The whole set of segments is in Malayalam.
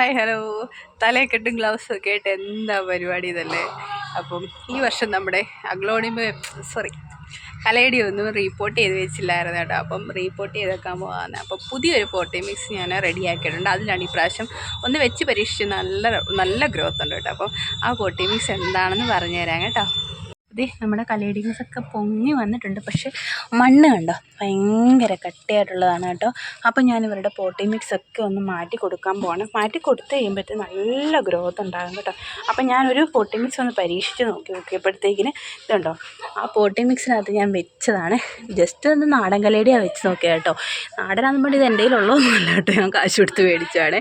ഹായ് ഹലോ തലയൊക്കെട്ടും കെട്ടും ഗ്ലൗസ് ഒക്കെ ആയിട്ട് എന്താ പരിപാടി ഇതല്ലേ? അപ്പം ഈ വർഷം നമ്മുടെ അഗ്ലോണിമ സോറി കലയുടെ ഒന്നും റീപ്പോർട്ട് ചെയ്ത് വെച്ചില്ലായിരുന്നു കേട്ടോ. അപ്പം റീപ്പോർട്ട് ചെയ്തേക്കാൻ പോകാന്ന് അപ്പം പുതിയൊരു പോട്ടി മിക്സ് ഞാൻ റെഡിയാക്കിയിട്ടുണ്ട് അതിലാണ് ഈ പ്രാവശ്യം ഒന്ന് വെച്ച് പരീക്ഷിച്ച് നല്ല നല്ല ഗ്രോത്ത് ഉണ്ട് കേട്ടോ. അപ്പം ആ പോട്ടി മിക്സ് എന്താണെന്ന് പറഞ്ഞു തരാം കേട്ടോ. ഇതേ നമ്മുടെ കലയിടിങ്സ് ഒക്കെ പൊങ്ങി വന്നിട്ടുണ്ട്. പക്ഷേ മണ്ണ് കണ്ടോ? ഭയങ്കര കട്ടിയായിട്ടുള്ളതാണ് കേട്ടോ. അപ്പോൾ ഞാൻ ഇവരുടെ പോട്ടി മിക്സ് ഒക്കെ ഒന്ന് മാറ്റി കൊടുക്കാൻ പോകണം മാറ്റി കൊടുത്തു കഴിയുമ്പോഴത്തേക്ക് നല്ല ഗ്രോത്ത് ഉണ്ടാകും കേട്ടോ. അപ്പോൾ ഞാനൊരു പോട്ടി മിക്സ് ഒന്ന് പരീക്ഷിച്ച് നോക്കി നോക്കിയപ്പോഴത്തേക്കിന് ഇതുണ്ടോ? ആ പോട്ടി മിക്സിനകത്ത് ഞാൻ വെച്ചതാണ്. ജസ്റ്റ് ഒന്ന് നാടൻ കലേടിയാണ് വെച്ച് നോക്കിയത് കേട്ടോ. നാടനാകുമ്പോൾ ഇത് എന്റെ കയ്യിലുള്ളതൊന്നുമല്ല കേട്ടോ. ഞാൻ കാശ് കൊടുത്ത് മേടിച്ചതാണ്.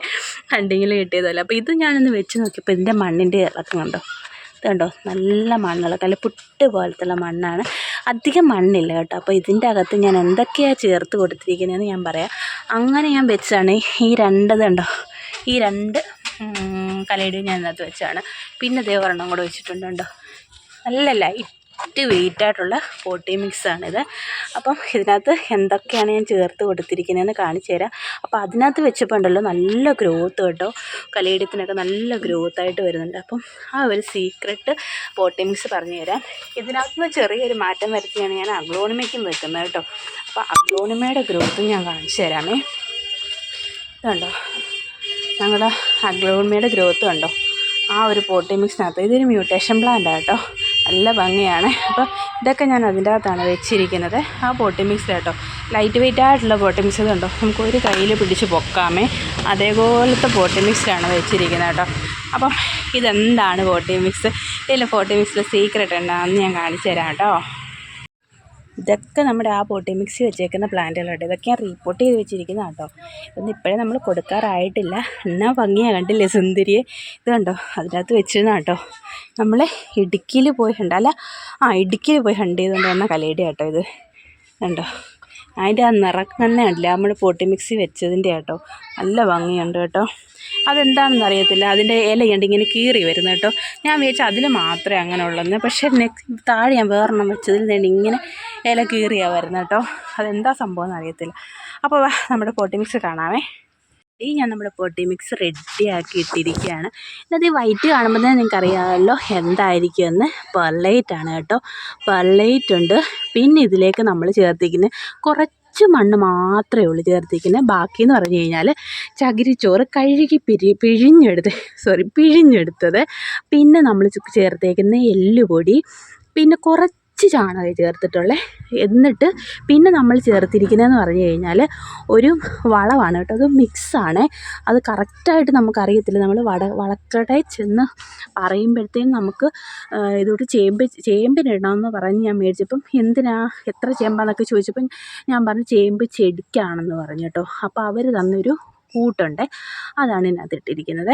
ഹണ്ടിങ്ങിൽ കിട്ടിയതല്ല. അപ്പോൾ ഇത് ഞാനൊന്ന് വെച്ച് നോക്കിയപ്പോൾ ഇതിന്റെ മണ്ണിന്റെ ഇളക്കം കണ്ടോ? ഇത് കണ്ടോ? നല്ല മണ്ണുള്ള നല്ല പുട്ട് പോലത്തുള്ള മണ്ണാണ്. അധികം മണ്ണില്ല കേട്ടോ. അപ്പോൾ ഇതിന്റെ അകത്ത് ഞാൻ എന്തൊക്കെയാണ് ചേർത്ത് കൊടുത്തിരിക്കുന്നതെന്ന് ഞാൻ പറയാം. അങ്ങനെ ഞാൻ വെച്ചാണ് ഈ രണ്ട് കണ്ടോ? ഈ രണ്ട് കലയുടെയും ഞാൻ ഇതിനകത്ത് വെച്ചാണ്. പിന്നെ ദേ ഒരെണ്ണം കൂടെ വെച്ചിട്ടുണ്ട് കേട്ടോ നല്ല ലൈറ്റ് വെയിറ്റ് ആയിട്ടുള്ള പോട്ടി മിക്സാണിത് അപ്പം ഇതിനകത്ത് എന്തൊക്കെയാണ് ഞാൻ ചേർത്ത് കൊടുത്തിരിക്കുന്നതെന്ന് കാണിച്ചു തരാം. അപ്പോൾ അതിനകത്ത് വെച്ചപ്പോൾ ഉണ്ടല്ലോ നല്ല ഗ്രോത്ത് കേട്ടോ. കലയിടത്തിനൊക്കെ നല്ല ഗ്രോത്ത് ആയിട്ട് വരുന്നുണ്ട്. അപ്പം ആ ഒരു സീക്രട്ട് പോട്ടി മിക്സ് പറഞ്ഞു തരാം. ഇതിനകത്ത് നിന്ന് ചെറിയൊരു മാറ്റം വരുത്തിയാണ് ഞാൻ അഗ്ലോണിമയ്ക്കും വെക്കുന്നത് കേട്ടോ. അപ്പോൾ അഗ്ലോണിമയുടെ ഗ്രോത്തും ഞാൻ കാണിച്ചു തരാമേ. ഇതുണ്ടോ? ഞങ്ങളുടെ അഗ്ലോണിമയുടെ ഗ്രോത്ത് ഉണ്ടോ ആ ഒരു പോട്ടി മിക്സിനകത്ത് ഇതൊരു മ്യൂട്ടേഷൻ പ്ലാന്റ് കേട്ടോ. നല്ല ഭംഗിയാണ്. അപ്പോൾ ഇതൊക്കെ ഞാൻ അതിന്റെ അകത്താണ് വെച്ചിരിക്കുന്നത്. ആ പോട്ടി മിക്സ് കേട്ടോ. ലൈറ്റ് വെയിറ്റ് ആയിട്ടുള്ള പോട്ടി മിക്സ് കണ്ടോ? നമുക്ക് ഒരു കയ്യിൽ പിടിച്ച് പൊക്കാമേ. അതേപോലത്തെ പോട്ടി മിക്സിലാണ് വെച്ചിരിക്കുന്നത് കേട്ടോ. അപ്പം ഇതെന്താണ് പോട്ടി മിക്സ് ഇതിൽ പോട്ടി മിക്സിലെ സീക്രട്ട് എന്താണെന്ന് ഞാൻ കാണിച്ചു തരാം കേട്ടോ. ഇതൊക്കെ നമ്മുടെ ആ പോട്ടി മിക്സി വെച്ചേക്കുന്ന പ്ലാന്റുകളുണ്ട് ഇതൊക്കെ ഞാൻ റീപ്പോർട്ട് ചെയ്ത് വെച്ചിരിക്കുന്ന കേട്ടോ. ഇതൊന്നും ഇപ്പോഴേ നമ്മൾ കൊടുക്കാറായിട്ടില്ല. എന്നാ ഭംഗിയാണ് കണ്ടില്ലേ സുന്ദരിയെ? ഇത് കണ്ടോ? അതിനകത്ത് വെച്ചിരുന്ന കേട്ടോ. നമ്മൾ ഇടുക്കിയിൽ പോയി ഹണ്ട് അല്ല ആ ഇടുക്കിയിൽ പോയി ഹണ്ട് ചെയ്തുകൊണ്ട് വന്ന കലയുടെ കേട്ടോ ഇത്. കണ്ടോ? അതിന്റെ ആ നിറം തന്നെ അല്ല. നമ്മൾ പൊട്ടി മിക്സി വെച്ചതിന്റെ കേട്ടോ നല്ല ഭംഗിയുണ്ട് കേട്ടോ. അതെന്താണെന്ന് അറിയത്തില്ല. അതിന്റെ ഇലയുണ്ട് ഇങ്ങനെ കീറി വരുന്നത് കേട്ടോ. ഞാൻ വിചാരിച്ചു അതിൽ മാത്രമേ അങ്ങനെ ഉള്ളെന്ന് പക്ഷേ നെക്സ്റ്റ് താഴെ ഞാൻ വേറെണ്ണം വെച്ചതിൽ നിന്ന് ഇങ്ങനെ ഇല കീറിയാണ് വരുന്നത് കേട്ടോ. അതെന്താ സംഭവം എന്ന് അറിയത്തില്ല. അപ്പോൾ നമ്മുടെ പൊട്ടി മിക്സ് കാണാമേ. ഈ ഞാൻ നമ്മുടെ പൊട്ടി മിക്സ് റെഡിയാക്കി ഇട്ടിരിക്കുകയാണ്. ഇന്നത് വൈറ്റ് കാണുമ്പോൾ തന്നെ നിങ്ങൾക്ക് അറിയാമല്ലോ എന്തായിരിക്കുമെന്ന്. പെർലൈറ്റ് ആണ് കേട്ടോ. പെർലൈറ്റ് ഉണ്ട് പിന്നെ ഇതിലേക്ക് നമ്മൾ ചേർത്തിരിക്കുന്ന കുറച്ച് മണ്ണ് മാത്രമേ ഉള്ളൂ ചേർത്തിരിക്കുന്നത്. ബാക്കി എന്ന് പറഞ്ഞു കഴിഞ്ഞാൽ ചകിരിച്ചോറ് കഴുകി പിരി പിഴിഞ്ഞെടുത്ത് സോറി പിഴിഞ്ഞെടുത്തത്. പിന്നെ നമ്മൾ ചേർത്തേക്കുന്ന എല്ലുപൊടി. പിന്നെ കുറച്ച് ചാണകം ചേർത്തിട്ടുള്ളത് എന്നിട്ട് പിന്നെ നമ്മൾ ചേർത്തിരിക്കുന്നതെന്ന് പറഞ്ഞു കഴിഞ്ഞാൽ ഒരു വളമാണ് കേട്ടോ. അത് മിക്സാണ്. അത് കറക്റ്റായിട്ട് നമുക്കറിയത്തില്ല. നമ്മൾ വട വളക്കടയിൽ ചെന്ന് പറയുമ്പോഴത്തേക്കും നമുക്ക് ഇതോട്ട് ചേമ്പ് ചേമ്പിനിടണമെന്ന് പറഞ്ഞ് ഞാൻ മേടിച്ചപ്പം എന്തിനാ എത്ര ചേമ്പാന്നൊക്കെ ചോദിച്ചപ്പം ഞാൻ പറഞ്ഞു ചേമ്പ് ചെടിക്കാണെന്ന് പറഞ്ഞു കേട്ടോ. അപ്പോൾ അവർ തന്നൊരു കൂട്ടുണ്ട്. അതാണ് ഇതിനകത്ത് ഇട്ടിരിക്കുന്നത്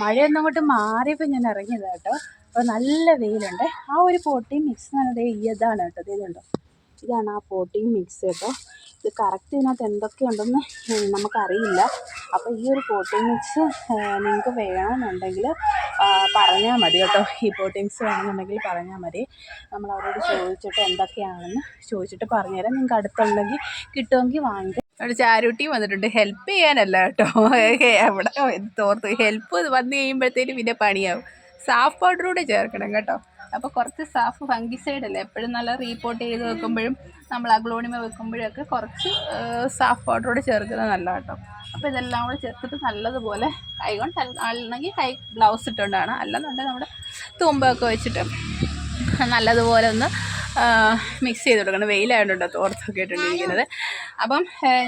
മഴയൊന്നും അങ്ങോട്ട് മാറിയപ്പോൾ ഞാൻ ഇറങ്ങിയത് കേട്ടോ. അപ്പോൾ നല്ല വെയിലുണ്ട്. ആ ഒരു പോട്ടിയും മിക്സ് എന്നത് ഇതാണ് കേട്ടോ. ഇതുണ്ടോ? ഇതാണ് ആ പോട്ടിയും മിക്സ് കേട്ടോ. ഇത് കറക്റ്റ് ഇതിനകത്ത് എന്തൊക്കെയുണ്ടെന്ന് നമുക്കറിയില്ല. അപ്പോൾ ഈ ഒരു പോട്ടിയും മിക്സ് നിങ്ങൾക്ക് വേണമെന്നുണ്ടെങ്കിൽ പറഞ്ഞാൽ മതി കേട്ടോ. ഈ പോട്ടി മിക്സ് വേണമെന്നുണ്ടെങ്കിൽ പറഞ്ഞാൽ മതി. നമ്മൾ അവരോട് ചോദിച്ചിട്ട് എന്തൊക്കെയാണെന്ന് ചോദിച്ചിട്ട് പറഞ്ഞുതരാം. നിങ്ങൾക്ക് അടുത്തുണ്ടെങ്കിൽ കിട്ടുമെങ്കിൽ വാങ്ങിക്കാം. അവിടെ ചാരുട്ടിയും വന്നിട്ടുണ്ട്. ഹെൽപ്പ് ചെയ്യാനല്ല കേട്ടോ. അവിടെ തോർത്ത്. ഹെൽപ്പ് വന്നു കഴിയുമ്പോഴത്തേനും പിന്നെ പണിയാവും. സാഫ് പൗഡർ കൂടെ ചേർക്കണം കേട്ടോ. അപ്പോൾ കുറച്ച് സാഫ് ഫംഗിസൈഡ് അല്ലേ എപ്പോഴും നല്ല റീപ്പോർട്ട് ചെയ്ത് വെക്കുമ്പോഴും നമ്മൾ അഗ്ലോണിമ വെക്കുമ്പോഴൊക്കെ കുറച്ച് സാഫ് പൗഡർ കൂടെ ചേർക്കുന്നത് നല്ല കേട്ടോ അപ്പോൾ ഇതെല്ലാം കൂടെ ചേർത്തിട്ട് നല്ലതുപോലെ കൈ കൊണ്ട് അല്ലെങ്കിൽ കൈ ഗ്ലൗസ് ഇട്ടുകൊണ്ടാണ്. അല്ലെന്നുണ്ടെങ്കിൽ നമ്മുടെ തുമ്പൊക്കെ വെച്ചിട്ട് നല്ലതുപോലെ ഒന്ന് മിക്സ് ചെയ്ത് കൊടുക്കണം. വെയിലായതുകൊണ്ടോ തോർത്തൊക്കെ ഇട്ടുകൊണ്ടിരിക്കുന്നത് അപ്പം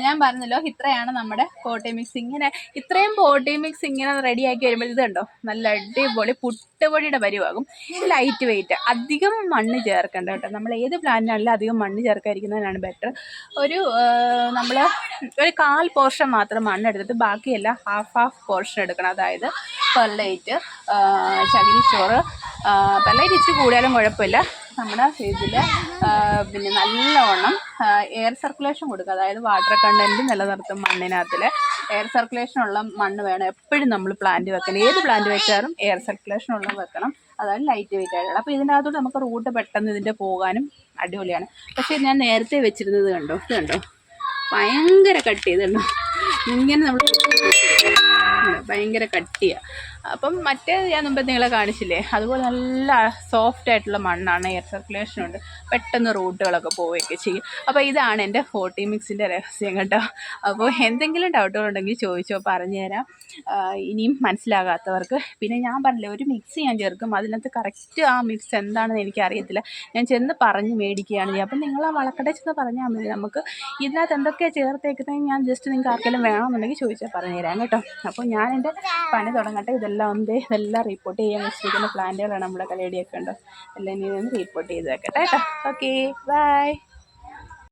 ഞാൻ പറഞ്ഞല്ലോ ഇത്രയാണ് നമ്മുടെ പോട്ടി മിക്സ് ഇങ്ങനെ ഇത്രയും പോട്ടി മിക്സ് ഇങ്ങനെ റെഡിയാക്കി വരുമ്പോൾ ഇത് കണ്ടോ? നല്ല അടിപൊളി പുട്ടുപൊടിയുടെ പരിവാകും. ലൈറ്റ് വെയിറ്റ് അധികം മണ്ണ് ചേർക്കേണ്ട കേട്ടോ. നമ്മൾ ഏത് പ്ലാന്റിനാണെങ്കിലും അധികം മണ്ണ് ചേർക്കാതിരിക്കുന്നതിനാണ് ബെറ്റർ ഒരു നമ്മൾ ഒരു കാൽ പോർഷൻ മാത്രം മണ്ണ് എടുത്തിട്ട് ബാക്കിയെല്ലാം ഹാഫ് ഹാഫ് പോർഷൻ എടുക്കണം. അതായത് പെർലൈറ്റ് ചകിരിച്ചോറ് പെർലൈറ്റ് ഇച്ചിരി കൂടിയാലും കുഴപ്പമില്ല. നമ്മുടെ ഫേസിൽ പിന്നെ നല്ലവണ്ണം എയർ സർക്കുലേഷൻ കൊടുക്കുക. അതായത് വാട്ടർ കണ്ടന്റ് നിലനിർത്തും മണ്ണിനകത്തിൽ എയർ സർക്കുലേഷൻ ഉള്ള മണ്ണ് വേണം. എപ്പോഴും നമ്മൾ പ്ലാന്റ് വെക്കണം. ഏത് പ്ലാന്റ് വെച്ചാലും എയർ സർക്കുലേഷൻ ഉള്ളത് വെക്കണം. അതായത് ലൈറ്റ് വെയിറ്റ് ആയിട്ടുള്ള അപ്പോൾ ഇതിനകത്തോട്ട് നമുക്ക് റൂട്ട് പെട്ടെന്ന് ഇതിന്റെ പോകാനും അടിപൊളിയാണ്. പക്ഷേ ഞാൻ നേരത്തെ വെച്ചിരുന്നത് കണ്ടോ? ഇത് കണ്ടോ? ഭയങ്കര കട്ട്. ചെയ്തുണ്ടോ ഇങ്ങനെ നമ്മൾ ഭയങ്കര കട്ടിയാണ് അപ്പം മറ്റേ ഞാൻ മുമ്പ് നിങ്ങളെ കാണിച്ചില്ലേ? അതുപോലെ നല്ല സോഫ്റ്റ് ആയിട്ടുള്ള മണ്ണാണ് എയർ സർക്കുലേഷൻ ഉണ്ട്. പെട്ടെന്ന് റൂട്ടുകളൊക്കെ പോവുകയൊക്കെ ചെയ്യും. അപ്പോൾ ഇതാണ് എന്റെ ഫോർട്ടി മിക്സിന്റെ രഹസ്യം കേട്ടോ. അപ്പോൾ എന്തെങ്കിലും ഡൗട്ടുകളുണ്ടെങ്കിൽ ചോദിച്ചോ പറഞ്ഞുതരാം. ഇനിയും മനസ്സിലാകാത്തവർക്ക്. പിന്നെ ഞാൻ പറഞ്ഞില്ലേ ഒരു മിക്സ് ഞാൻ ചേർക്കും. അതിനകത്ത് കറക്റ്റ് ആ മിക്സ് എന്താണെന്ന് എനിക്കറിയത്തില്ല. ഞാൻ ചെന്ന് പറഞ്ഞ് മേടിക്കുകയാണ് ചെയ്യുക. അപ്പം നിങ്ങൾ ആ വളക്കടയിൽ ചെന്ന് പറഞ്ഞാൽ മതി. നമുക്ക് ഇതിനകത്ത് എന്തൊക്കെയാണ് ചേർത്തേക്കുന്നത് ഞാൻ ജസ്റ്റ് നിങ്ങൾക്ക് ആർക്കെങ്കിലും വേണമെന്നുണ്ടെങ്കിൽ ചോദിച്ചാൽ പറഞ്ഞുതരാം കേട്ടോ. അപ്പോൾ ഞാൻ എന്റെ പണി തുടങ്ങട്ടെ. ഇതെല്ലാം ഒന്ന് ഇതെല്ലാം റിപ്പോർട്ട് ചെയ്യാൻ വെച്ചിരിക്കുന്ന പ്ലാന്റുകളാണ് നമ്മുടെ കലയുടെയൊക്കെ ഉണ്ടോ? എല്ലാം ഇനി ഒന്ന് റിപ്പോർട്ട് ചെയ്ത് വെക്കട്ടെ കേട്ടോ. Okay bye